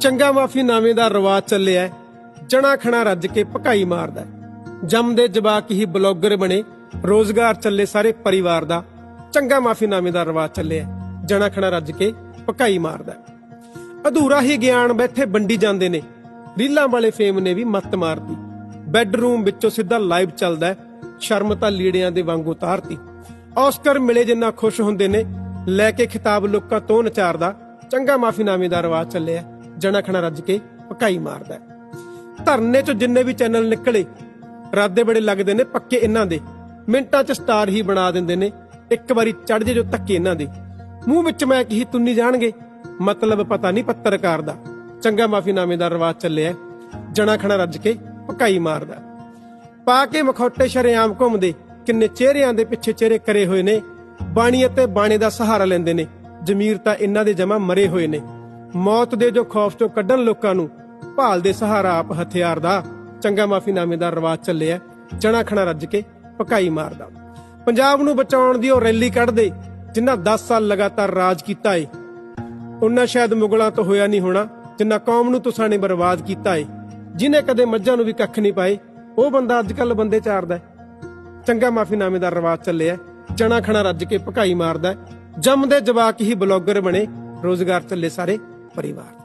ਚੰਗਾ ਮਾਫੀ ਨਾਵੇਂ ਦਾ ਰਿਵਾਜ ਚੱਲਿਆ ਹੈ। ਜਣਾ ਖਣਾ ਰੱਜ ਕੇ ਪਕਾਈ ਮਾਰਦਾ ਹੈ। ਜੰਮਦੇ ਜਵਾਕ ਹੀ ਬਲੌਗਰ ਬਣੇ। ਰੋਜ਼ਗਾਰ ਚੱਲੇ ਸਾਰੇ ਪਰਿਵਾਰ ਦਾ। ਚੰਗਾ ਮਾਫੀ ਨਾਵੇਂ ਦਾ ਰਿਵਾਜ ਚੱਲਿਆ ਜਣਾ ਖਣਾ ਰੱਜ ਕੇ ਪਕਾਈ ਮਾਰਦਾ ਅਧੂਰਾ ਹੀ ਗਿਆਨ ਬੈਠੇ ਵੰਡੀ ਜਾਂਦੇ ਨੇ। ਰੀਲਾਂ ਵਾਲੇ ਫੇਮ ਨੇ ਵੀ ਮੱਤ ਮਾਰਤੀ। ਬੈੱਡਰੂਮ ਵਿੱਚੋਂ ਸਿੱਧਾ ਲਾਈਵ ਚੱਲਦਾ ਸ਼ਰਮ ਤਾਂ ਲੀੜਿਆਂ ਦੇ ਵਾਂਗ ਉਤਾਰਤੀ। ਆਸਕਰ ਮਿਲੇ ਜਿੰਨਾ ਖੁਸ਼ ਹੁੰਦੇ ਨੇ। ਲੈ ਕੇ ਖਿਤਾਬ ਲੋਕਾਂ ਤੋਂ ਨਚਾਰਦਾ। ਚੰਗਾ ਮਾਫੀਨਾਮੇ ਦਾ ਰਿਵਾਜ ਚੱਲਿਆ ਜਣਾ ਖਣਾ ਰੱਜ ਕੇ ਪਕਾਈ ਮਾਰਦਾ ਧਰਨੇ ਚ ਜਿੰਨੇ ਵੀ ਚੈਨਲ ਨਿਕਲੇ, ਰਾਦੇ ਬੜੇ ਲੱਗਦੇ ਨੇ ਪੱਕੇ ਇਹਨਾਂ ਦੇ। ਮਿੰਟਾਂ ਚ ਸਟਾਰ ਹੀ ਬਣਾ ਦਿੰਦੇ ਨੇ, ਇੱਕ ਵਾਰੀ ਚੜ ਜੇ ਜੋ ਧੱਕੇ ਇਹਨਾਂ ਦੇ। ਮੂੰਹ ਵਿੱਚ ਮੈਂ ਕਹੀ ਤੁੰਨੀ ਜਾਣਗੇ, ਮਤਲਬ ਪਤਾ ਨਹੀਂ ਪੱਤਰਕਾਰ ਦਾ। ਚੰਗਾ ਮਾਫੀਨਾਮੇ ਦਾ ਰਿਵਾਜ ਚੱਲਿਆ ਜਣਾ ਖਣਾ ਰੱਜ ਕੇ ਪਕਾਈ ਮਾਰਦਾ ਪਾ ਕੇ ਮਖੌਟੇ ਸ਼ਰੇਆਮ ਘੁੰਮਦੇ, ਕਿੰਨੇ ਚਿਹਰਿਆਂ ਦੇ ਪਿੱਛੇ ਚਿਹਰੇ ਕਰੇ ਹੋਏ ਨੇ। ਬਾਣੀ ਅਤੇ ਬਾਣੇ ਦਾ ਸਹਾਰਾ ਲੈਂਦੇ ਨੇ। ਜ਼ਮੀਰ ਤਾਂ ਇਹਨਾਂ ਦੇ ਜਮਾ ਮਰੇ ਹੋਏ ਨੇ। ਮੌਤ ਦੇ ਜੋ ਖੌਫ ਚੋਂ ਕੱਢਣ ਲੋਕਾਂ ਨੂੰ, ਭਾਲ ਦੇ ਸਹਾਰਾ ਆਪ ਹਥਿਆਰ ਦਾ, ਚੰਗਾ ਮਾਫੀਨਾਮੇ ਦਾ ਰਿਵਾਜ ਚੱਲਿਆ ਜਣਾ ਖਣਾ ਰੱਜ ਕੇ ਭਕਾਈ ਮਾਰਦਾ। ਪੰਜਾਬ ਨੂੰ ਬਚਾਉਣ ਦੀ ਉਹ ਰੈਲੀ ਕੱਢਦੇ, ਜਿਨ੍ਹਾਂ 10 ਸਾਲ ਲਗਾਤਾਰ ਰਾਜ ਕੀਤਾ ਏ। ਉਹਨਾਂ ਸ਼ਾਇਦ ਮੁਗਲਾਂ ਤੋਂ ਹੋਇਆ ਨਹੀਂ ਹੋਣਾ ਜਿੰਨਾ ਕੌਮ ਨੂੰ ਤੁਸਾਂ ਨੇ ਬਰਬਾਦ ਕੀਤਾ ਏ। ਜਿਨੇ ਕਦੇ ਮੱਝਾਂ ਨੂੰ ਵੀ ਕੱਖ ਨਹੀਂ ਪਾਏ, ਉਹ ਬੰਦਾ ਅੱਜ ਕੱਲ ਬੰਦੇ ਚਾਰਦਾ ਚੰਗਾ ਮਾਫੀਨਾਮੇ ਦਾ ਰਿਵਾਜ ਚੱਲਿਆ ਜਣਾ ਖਣਾ ਰੱਜ ਕੇ ਭਕਾਈ ਮਾਰਦਾ ਜੰਮਦੇ ਜਵਾਕ ਹੀ ਬਲੌਗਰ ਬਣੇ, ਰੋਜ਼ਗਾਰ ਚੱਲੇ ਸਾਰੇ। ਪਰਿਵਾਰ